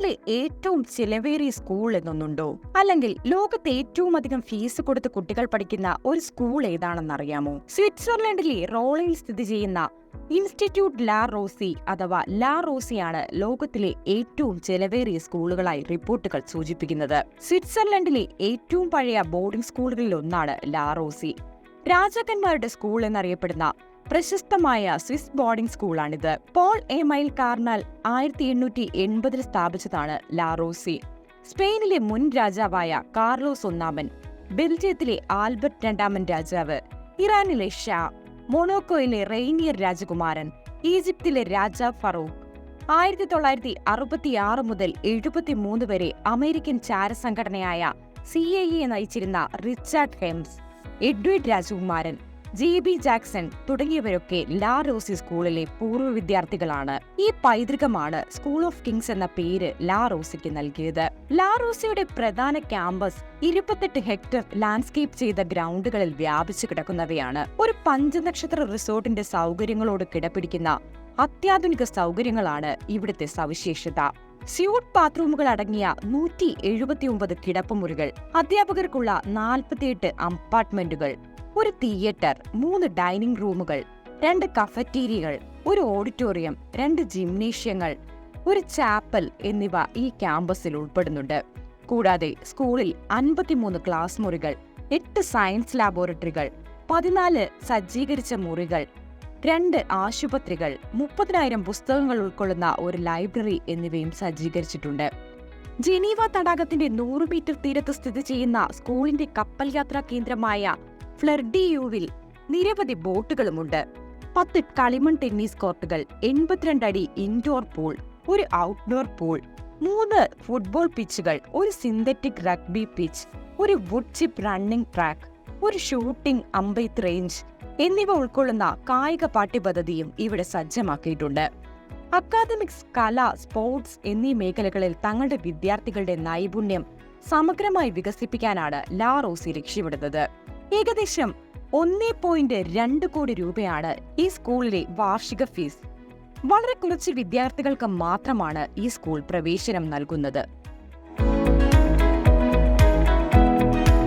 ലോകത്തിലെ ഏറ്റവും ചിലവേറിയ സ്കൂൾ എന്നൊന്നുണ്ടോ? അല്ലെങ്കിൽ ലോകത്ത് ഏറ്റവും അധികം ഫീസ് കൊടുത്ത് കുട്ടികൾ പഠിക്കുന്ന ഒരു സ്കൂൾ ഏതാണെന്നറിയാമോ സ്വിറ്റ്സർലൻഡിലെ റോളയിൽ സ്ഥിതി ചെയ്യുന്ന ഇൻസ്റ്റിറ്റ്യൂട്ട് ലാ റോസി അഥവാ ലാ റോസിയാണ് ലോകത്തിലെ ഏറ്റവും ചെലവേറിയ സ്കൂളുകളായി റിപ്പോർട്ടുകൾ സൂചിപ്പിക്കുന്നത്. സ്വിറ്റ്സർലൻഡിലെ ഏറ്റവും പഴയ ബോർഡിംഗ് സ്കൂളുകളിൽ ഒന്നാണ് ലാ റോസി. രാജാക്കന്മാരുടെ സ്കൂൾ എന്നറിയപ്പെടുന്ന പ്രശസ്തമായ സ്വിസ് ബോർഡിംഗ് സ്കൂളാണിത്. പോൾ എ മൈൽ കാർണൽ ആയിരത്തി എണ്ണൂറ്റി എൺപതിൽ സ്ഥാപിച്ചതാണ് ലാറോസി സ്പെയിനിലെ മുൻ രാജാവായ കാർലോസ് ഒന്നാമൻ ബെൽജിയത്തിലെ ആൽബർട്ട് രണ്ടാമൻ രാജാവ് ഇറാനിലെ ഷാ മൊണോക്കോയിലെ റെയ്നിയർ രാജകുമാരൻ ഈജിപ്തിലെ രാജാ ഫറൂഖ്. ആയിരത്തി തൊള്ളായിരത്തി അറുപത്തി ആറ് മുതൽ എഴുപത്തി മൂന്ന് വരെ അമേരിക്കൻ ചാരസംഘടനയായ സി എ നയിച്ചിരുന്ന റിച്ചാർഡ് ഹെംസ് എഡ്വേർഡ് രാജകുമാരൻ ജെ ബി ജാക്സൺ തുടങ്ങിയവരൊക്കെ ലാ റോസി സ്കൂളിലെ പൂർവ വിദ്യാർത്ഥികളാണ്. ഈ പൈതൃകമാണ് സ്കൂൾ ഓഫ് കിങ്സ് എന്ന പേര് ലാ റോസിക്ക് നൽകിയത്. ലാ റോസിയുടെ പ്രധാന ക്യാമ്പസ് ഇരുപത്തെട്ട് ഹെക്ടർ ലാൻഡ്സ്കേപ്പ് ചെയ്ത ഗ്രൗണ്ടുകളിൽ വ്യാപിച്ചു കിടക്കുന്നവയാണ്. ഒരു പഞ്ചനക്ഷത്ര റിസോർട്ടിന്റെ സൗകര്യങ്ങളോട് കിടപിടിക്കുന്ന അത്യാധുനിക സൗകര്യങ്ങളാണ് ഇവിടുത്തെ സവിശേഷത. സ്യൂട്ട് ബാത്റൂമുകൾ അടങ്ങിയ നൂറ്റി എഴുപത്തിയൊമ്പത് കിടപ്പുമുറികൾ അധ്യാപകർക്കുള്ള നാൽപ്പത്തിയെട്ട് അപ്പാർട്ട്മെന്റുകൾ ഒരു തിയേറ്റർ മൂന്ന് ഡൈനിങ് റൂമുകൾ രണ്ട് കഫറ്റീരിയകൾ ഒരു ഓഡിറ്റോറിയം രണ്ട് ജിംനേഷ്യങ്ങൾ ഒരു ചാപ്പൽ എന്നിവ ഈ ക്യാമ്പസിൽ ഉൾപ്പെടുന്നുണ്ട്. കൂടാതെ സ്കൂളിൽ അൻപത്തിമൂന്ന് ക്ലാസ് മുറികൾ എട്ട് സയൻസ് ലാബോറട്ടറികൾ പതിനാല് സജ്ജീകരിച്ച മുറികൾ രണ്ട് ആശുപത്രികൾ മുപ്പതിനായിരം പുസ്തകങ്ങൾ ഉൾക്കൊള്ളുന്ന ഒരു ലൈബ്രറി എന്നിവയും സജ്ജീകരിച്ചിട്ടുണ്ട്. ജനീവ തടാകത്തിന്റെ നൂറ് മീറ്റർ തീരത്ത് സ്ഥിതി ചെയ്യുന്ന സ്കൂളിന്റെ കപ്പൽ യാത്രാ കേന്ദ്രമായ ഫ്ലർഡിയൂവിൽ നിരവധി ബോട്ടുകളുമുണ്ട്. പത്ത് കളിമൺ ടെന്നീസ് കോർട്ടുകൾ എൺപത്തിരണ്ട് അടി ഇൻഡോർ പൂൾ ഒരു ഔട്ട്ഡോർ പൂൾ മൂന്ന് ഫുട്ബോൾ പിച്ചുകൾ ഒരു സിന്തറ്റിക് റഗ്ബി പിച്ച് ഒരു വുഡ് ചിപ്പ് റണ്ണിംഗ് ട്രാക്ക് ഒരു ഷൂട്ടിംഗ് അമ്പെയ്ത്ത് റേഞ്ച് എന്നിവ ഉൾക്കൊള്ളുന്ന കായിക പാഠ്യപദ്ധതിയും ഇവിടെ സജ്ജമാക്കിയിട്ടുണ്ട്. അക്കാദമിക്സ് കല സ്പോർട്സ് എന്നീ മേഖലകളിൽ തങ്ങളുടെ വിദ്യാർത്ഥികളുടെ നൈപുണ്യം സമഗ്രമായി വികസിപ്പിക്കാനാണ് ലാറോസി ലക്ഷ്യമിടുന്നത്. ഏകദേശം ഒന്നേ പോയിന്റ് രണ്ട് കോടി രൂപയാണ് ഈ സ്കൂളിലെ വാർഷിക ഫീസ്. വളരെ കുറച്ച് വിദ്യാർത്ഥികൾക്ക് മാത്രമാണ് ഈ സ്കൂൾ പ്രവേശനം നൽകുന്നത്.